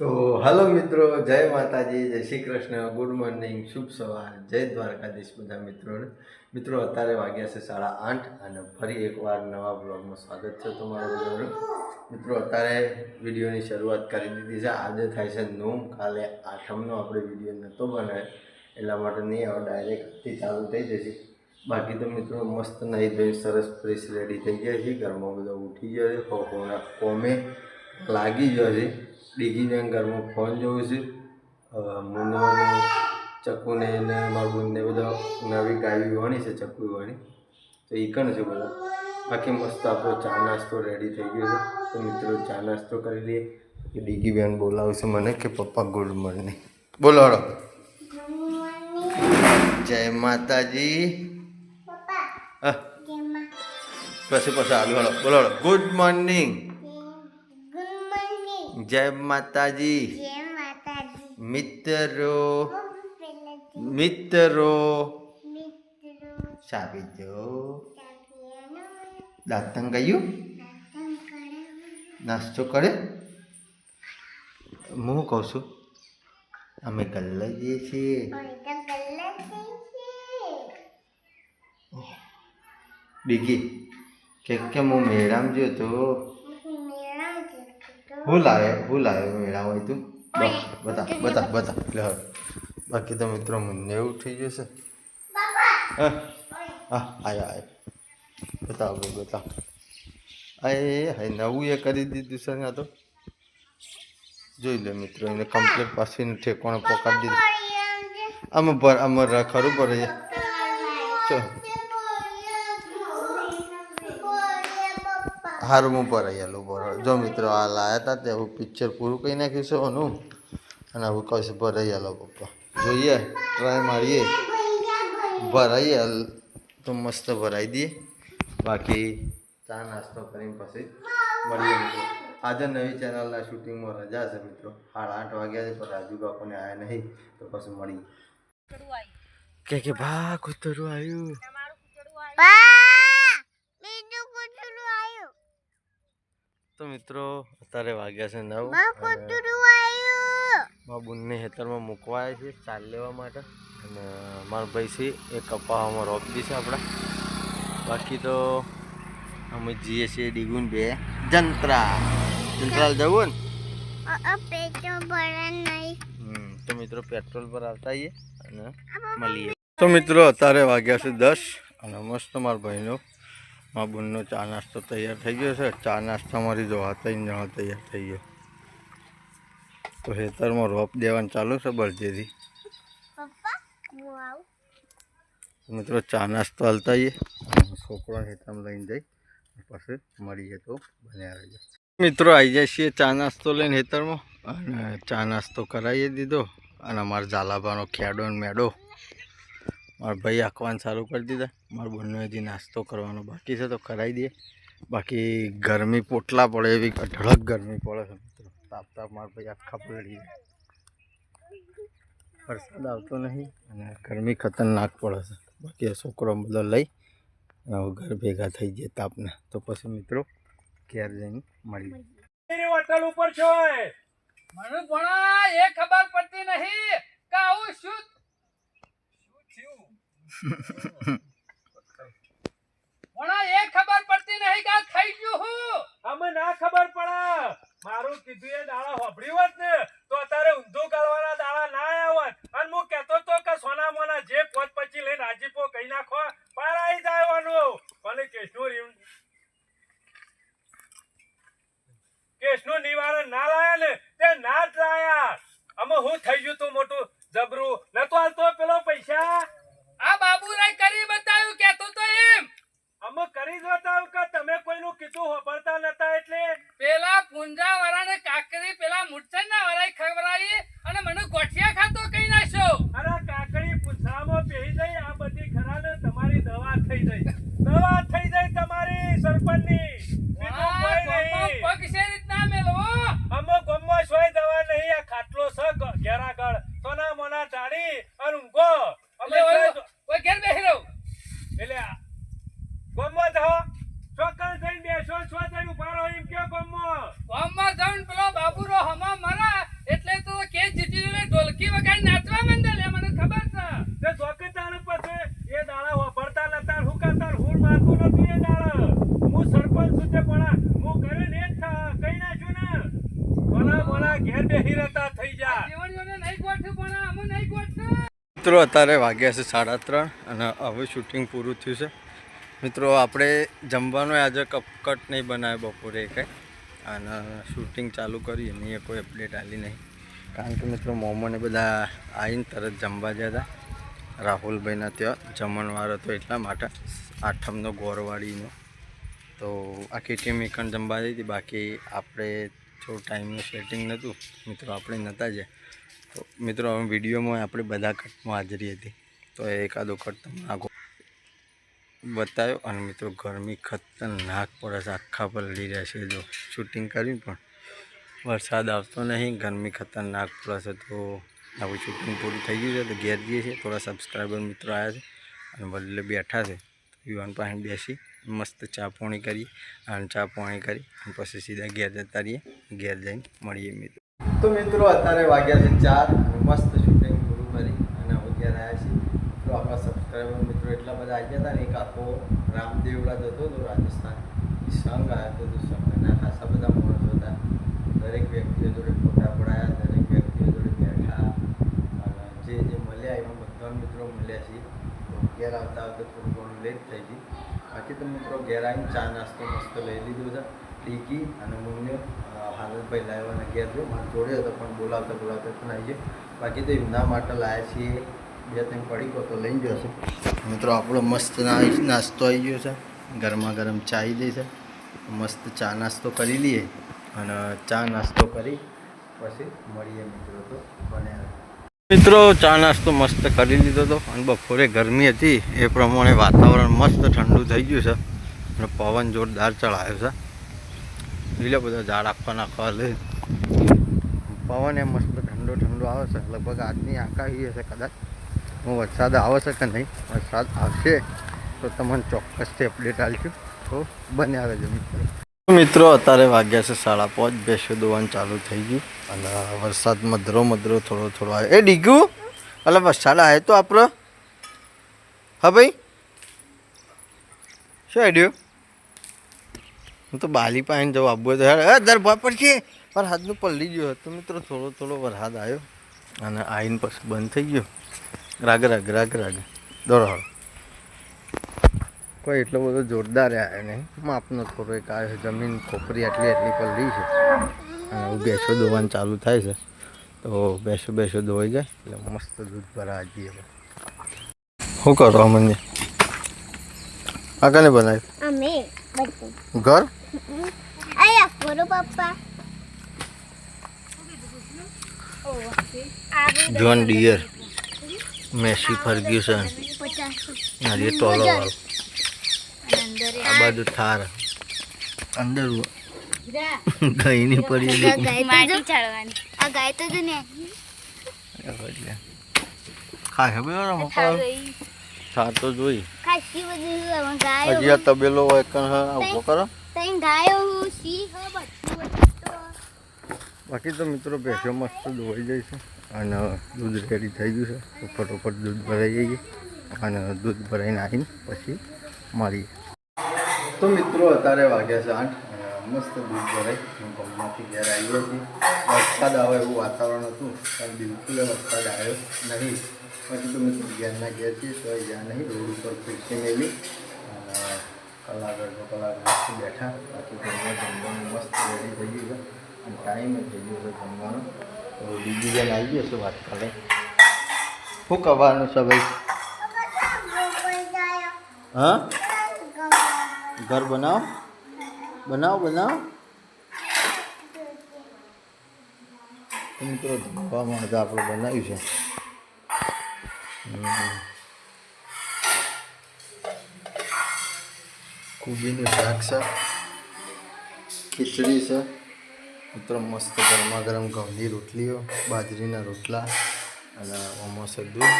તો હલો મિત્રો, જય માતાજી, જય શ્રી કૃષ્ણ, ગુડ મોર્નિંગ, શુભ સવાર, જય દ્વારકાધીશ બધા મિત્રોને. મિત્રો, અત્યારે વાગ્યા છે સાડા આઠ અને ફરી એકવાર નવા બ્લોગમાં સ્વાગત છે તમારું બધાનું. મિત્રો, અત્યારે વિડીયોની શરૂઆત કરી દીધી છે. આજે થાય છે નોમ, કાલે આઠમનો આપણે વીડિયો નહોતો બનાવે એટલા માટે નહીં, હવે ડાયરેક્ટથી ચાલુ થઈ જશે. બાકી તો મિત્રો, મસ્ત નહીં ધોઈ, સરસ ફ્રેશ રેડી થઈ ગયા છે ઘરમાં બધા ઉઠી ગયા છે. કોમે લાગી ગયો છે. ડીગી ઘરમાં ફોન જોઉં છું. મુનો ચક્કુને એને મારું બુનને બધા નવી ગાવી વાણી છે ચક્કુ વાણી તો એ કણ છે બધા? બાકી મસ્ત આપણો ચા નાસ્તો રેડી થઈ ગયો છે. તો મિત્રો ચા નાસ્તો કરી લઈએ. કે ડીગી બેન બોલાવશે મને કે પપ્પા ગુડ મોર્નિંગ. બોલો હળો જય માતાજી. હા. પછી પછી હાલ હળો બોલો હળો ગુડ મોર્નિંગ. જય માતાજી. મિત્રો મિત્રો સાબી જો દાંતન ગયું? નાસ્તો કરે હું કહું છું અમે ગલ્લા જઈએ છીએ. બીગી કે કે હું મેળામાં જોયો તો હું લાવે હું લાવે મેળા હોય તું. બતા બતા બતા. લે બાકી તો મિત્રો મને એવું થઈ જશે હા હા આયા આયો. બતાવો આ હાય નવું એ કરી દીધું છે ને તો. જોઈ લે મિત્રો એને કમ્પ્લીટ પાછીને ઠેકોણે પકડી દીધું. આમાં ભર આમાં ખરું ભરે ચો. હારું હું પર આવેલું પર જો મિત્રો આ લાયા હતા તે હું પિક્ચર પૂરું કહી નાખ્યું છે એનું અને હું કહું ભરાયેલો પપ્પા. જોઈએ ટ્રાય મારીએ. ભરાઈએ તો મસ્ત ભરાઈ દઈએ. બાકી ચા નાસ્તો કરીને પછી મળીએ આજે નવી ચેનલના શૂટિંગમાં રજા છે મિત્રો. સાડા આઠ વાગ્યા છે પણ રાજુ બાપુને આવ્યા નહીં તો પછી મળીએ. કે કે ભા કુતરું આવ્યું. તો મિત્રો અત્યારે વાગ્યા છે નવ મારા બુનને હેતરમાં મૂકવા આવ્યા છે ચાલ લેવા માટે. અને મારા ભાઈ છે એ કપાવામાં રોપી છે આપણા. બાકી તો અમે જઈએ છીએ ડીગુન બે જંત્રા. જંત્રાલ જવું ને? તો મિત્રો પેટ્રોલ પર આવતા આવીએ અને મળીએ. તો મિત્રો અત્યારે વાગ્યા છે દસ અને મસ્ત મારા ભાઈનો મારા બુનનો ચા નાસ્તો તૈયાર થઈ ગયો છે. ચા નાસ્તા મારી જો હાથ જણા તૈયાર થઈ ગયો. તો ખેતરમાં રોપ દેવાનું ચાલુ છે બળજેથી મિત્રો ચા નાસ્તો હાલતા આવીએ. છોકરા ખેતરમાં લઈને જઈ પછી મળીએ તો બન્યા રહીએ મિત્રો આવી જાય છીએ ચા નાસ્તો લઈને ખેતરમાં. અને ચા નાસ્તો કરાવીએ દીધો. અને અમારા ઝાલાબાનો ખેડો મેડો મારા ભાઈ આંકવાનું ચાલુ કરી દીધા. મારા બંને હજી નાસ્તો કરવાનો બાકી છે તો કરાવી દઈએ. બાકી ગરમી પોટલા પડે એવી અઢળક ગરમી પડે છે મિત્રો. તાપ તાપ મારા ભાઈ આખા પલળી વરસાદ આવતો નહીં અને ગરમી ખતરનાક પડે છે. બાકી છોકરો બધો લઈ હવે ઘર ભેગા થઈ જાય તાપના. તો પછી મિત્રો ઘેર જઈને મળી હોટલ મને ભણા એ ખબર પડતી નહીં કે આવું શું ભણા એ ખબર પડતી નહીં કે થઈ ગયું હું. અમે ના ખબર પડે. મારું કીધું એ દાડા હોભળ્યું હોત ને, તો અત્યારે ઊંધું ગાળવાના દાડા ના આવ્યા હોત અને હું કહેતો તો કે સોના મોના જે પોત પછી લઈને આજીપો કહી નાખો પાર આવી જવાનું પણ કેસનું રીમ કેસનું નિવારણ ના લાયા ને તે ના જ લાયા અમે હું થઈ ગયું તું મોટું જબરું નતો હાલતો પેલો પૈસા આ બાબુરાય કરી બતાવ્યું કેતો તો એમ અમે કરી જ બતાવ કે તમે કોઈનું કીધું હોભળતા નતા એટલે પેલા પુંજા વાળાને કાકરી પેલા મૂર્છન ના વાળાએ ખવડાવી અને મને ગોઠિયા ખાતો કહી નાખ્યો અરે કાકડી પૂંછડામાં પહેરી જઈ આ બધી ખરા ને તમારી દવા થઈ જઈ દવા થઈ જઈ તમારી સરપંચની બીજું કોઈ નહીં પગ છે રીતના મેલવો અમે ગમમાં સોય દવા નહીં આ ખાટલો છે ગ- ઘેર આગળ સોના મોના ટાળી અને ઊંઘો અમે એટલે ઓય- સોય- ઓય ઘેર બેસી રહું એટલે આ ગમમાં જાઓ ચોક્કસ જઈને બેસો છો જઈને ઊભા રહો એમ કયો ગમમાં ગામમાં જઈને પેલો બાબુરો હમા મારે ઘેર બેહી રહેતા થઈ જા દેવળીઓને નહીં ગોઠવ્યું પણ અમે નહીં ગોઠવ્યું મિત્રો, અત્યારે વાગ્યા છે સાડા ત્રણ અને હવે શૂટિંગ પૂરું થયું છે. મિત્રો, આપણે જમવાનું આજે કપકટ નહીં બનાવે બપોરે કંઈ. અને શૂટિંગ ચાલુ કરી, એની કોઈ અપડેટ આવી નહીં. કારણ કે મિત્રો મોમોને બધા આવીને તરત જમવા જતા રાહુલભાઈના ત્યાં જમણવાર હતો એટલા માટે. આઠમનો ગોરવાડીનો. તો આખી ટીમ એકણ જમવા જઈ હતી. બાકી આપણે થોડું ટાઈમનું સેટિંગ નહોતું મિત્રો, આપણે નહોતા જ તો મિત્રો, હવે વિડીયોમાં આપણે બધા કટમાં હાજરી હતી. તો એકાદો કટ તમને આગો બતાવ્યો. અને મિત્રો, ગરમી ખતરનાક પડે છે. આખા પલળી રહ્યા છે. જો શૂટિંગ કર્યું પણ વરસાદ આવતો નહીં, ગરમી ખતરનાક પડે છે. તો આપણું શૂટિંગ પૂરું થઈ ગયું છે. તો ઘેર જઈએ છીએ. થોડા સબસ્ક્રાઈબર મિત્રો આવ્યા છે. અને વડલે બેઠા છે. યુવાન પાસે બેસી મસ્ત ચા પોણી કરી અને ચા પોણી કરી અને પછી સીધા ઘેર જતા રહીએ. ઘેર જઈને મળીએ મિત્રો. તો મિત્રો, અત્યારે વાગ્યા છે ચાર. મસ્ત શૂટિંગ પૂરું કરી અને હવે રહ્યા છીએ. તો આપણા સબસ્ક્રાઈબર મિત્રો એટલા બધા આવી ગયા હતા ને, એક આખો રામદેવડા જતો હતો રાજસ્થાન સંઘ આવ્યો હતો સંઘના ખાસા બધા માણસો હતા. દરેક વ્યક્તિઓ જોડે ફોટા પડાયા, દરેક વ્યક્તિઓ જોડે બેઠા. અને જે જે મળ્યા, એમાં બધા મિત્રો મળ્યા છીએ. ઘેર આવતા આવતા થોડું ઘણું લેટ થઈ ગઈ બાકી તો મિત્રો, ઘેર આવીને ચા નાસ્તો મસ્ત લઈ લીધો છે. ટીકી અને મુન્યો. હાલતભાઈ લાવ્યો અને ઘેર જો મારા જોડે હતો પણ બોલાવતા બોલાવતા પણ આવી ગયો. બાકી તો એમના માટે લાવ્યા છીએ. બે ત્રણ ગયો તો લઈ છે. મિત્રો, આપણો મસ્ત નાસ્તો આવી ગયો છે. ગરમા ગરમ ચા આવી છે. મસ્ત ચા નાસ્તો કરી લઈએ અને ચા નાસ્તો કરી પછી મળીએ મિત્રો તો બને મિત્રો, ચા નાસ્તો મસ્ત કરી લીધો હતો અને બપોરે ગરમી હતી. એ પ્રમાણે વાતાવરણ મસ્ત ઠંડુ થઈ ગયું છે. અને પવન જોરદાર ચડાયો છે. લીલા બધા ઝાડ આખવા નાખવા લે પવન એ મસ્ત ઠંડો ઠંડો આવે છે. લગભગ આજની આંકાવી હશે કદાચ. હું વરસાદ આવે છે કે નહીં? વરસાદ આવશે તો તમને ચોક્કસથી અપડેટ આપીશું. તો બન્યા રહેજો મિત્રો. મિત્રો, અત્યારે વાગ્યા છે સાડા પાંચ. બેસો દોવાનું ચાલુ થઈ ગયું. અને વરસાદ મધરો મધરો થોડો થોડો આવ્યો એ ડીગ્યું એટલે વરસાદ આવ્યો તો આપણો હા ભાઈ? શું આઈડિયો હું તો બાલી પાસે જવું આવવું તો હેડ દર પર છે. વરસાદનું પલળી ગયો તો મિત્રો, થોડો થોડો વરસાદ આવ્યો અને આવીને પછી બંધ થઈ ગયો. રાગ રાગ રાગ રાગ. દોરો કોઈ એટલો બધો જોરદાર આવ્યો નહીં. માપનો થોડો એક આવ્યો જમીન ખોપરી આટલી આટલી પલળી છે. અને બેસો દોવાનું ચાલુ થાય છે. તો બેસો બેસો દોવાઈ જાય. એટલે મસ્ત દૂધ ભરા જઈએ શું કરો મને આ કને બનાવ્યું? ઘર? આયા ફોરો પપ્પા. જોન ડિયર મેસી ફર્ગ્યુસન પચાસ ટોલો વાળો. આ બાજુ થાર. અંદર ગઈની પડી આ ગાય તો જો ને. હવે મકા થાર તો જોઈ. ખાસી બધી ગાયો હજી તબેલો હોય કણ હા ઊભો કરો. તઈ ગાયો સી હ હતું તો. બાકી તો મિત્રો ભેંસો મસ્ત ધોવાઈ જાય છે અને દૂધ રેડી થઈ ગયું છે. ફટોફટ દૂધ ભરાઈ જઈએ અને દૂધ ભરાઈને આવીને પછી મળીએ તો મિત્રો અત્યારે વાગ્યા છે આઠ. મસ્ત દૂધ ભરાય હું ગામમાંથી ઘેર આવ્યો હતી વરસાદ આવે એવું વાતાવરણ હતું પણ બિલકુલ વરસાદ આવ્યો નહીં. પછી તો મિત્રો ઘેરના ઘેર છીએ તો જ્યાં નહીં, રોડ ઉપર ખુરશી મેલી. કલાક અડધો કલાક મસ્ત બેઠા. બાકી જમવા જમવાનું મસ્ત રેડી થઈ ગયું છે. અને ટાઈમ થઈ ગયો છે જમવાનો. તો બીજી જણ આવી ગયો વાત કરે. શું કહેવાનું છે ભાઈ? હા? ઘર બનાવો? બનાવો બનાવો? મિત્રો જમવા માટે આપણે બનાવ્યું છે. કોબીનું શાક છે ખીચડી છે મિત્રો મસ્ત ગરમા ગરમ ઘઉંની રોટલીઓ બાજરીના રોટલા અને ઓમો છે દૂધ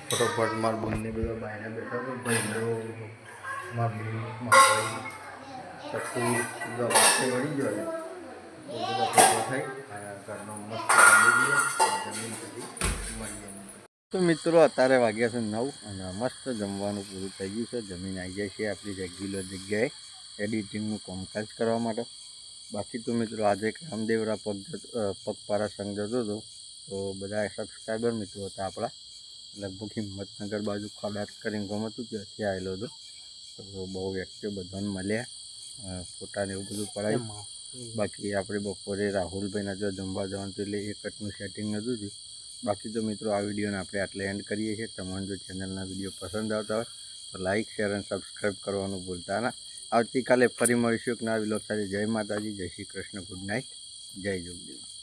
ફટોફટ મારા બંને બધા બાયના બેઠા તો ભાઈઓ મારા બોન મારા બધા વાતે વળી ગયો બધા ભેગા થઈ અને ઘરનો મસ્ત જમી ગયો જમીન મળીએ તો મિત્રો અત્યારે વાગ્યા છે નવ અને મસ્ત જમવાનું પૂરું થઈ ગયું છે. જમીન આવી જાય છે આપણી રેગ્યુલર જગ્યાએ એડિટિંગનું કામકાજ કરવા માટે. બાકી તો મિત્રો આજે કામદેવરા રામદેવરા પગ પગપારા સંઘ જતો હતો. તો બધા સબસ્ક્રાઈબર મિત્રો હતા આપણા. લગભગ હિંમતનગર બાજુ ખોડાટ કરીને ગમ હતું ત્યાંથી આવેલો હતો. તો બહુ વ્યક્તિઓ બધાને મળ્યા ફોટાને એવું બધું પડાયું. બાકી આપણે બપોરે રાહુલભાઈના જો જમવા જવાનું હતું એટલે એક કટનું સેટિંગ નહોતું થયું. બાકી તો મિત્રો, આ વિડીયોને આપણે આટલે એન્ડ કરીએ છીએ. તમને જો ચેનલના વીડિયો પસંદ આવતા હોય, તો લાઇક શેર અને સબસ્ક્રાઈબ કરવાનું ભૂલતા ના. આવતીકાલે ફરી મળીશું એક નવા વિલોક જય માતાજી, જય શ્રી કૃષ્ણ. ગુડ નાઇટ જય જોગદેવ.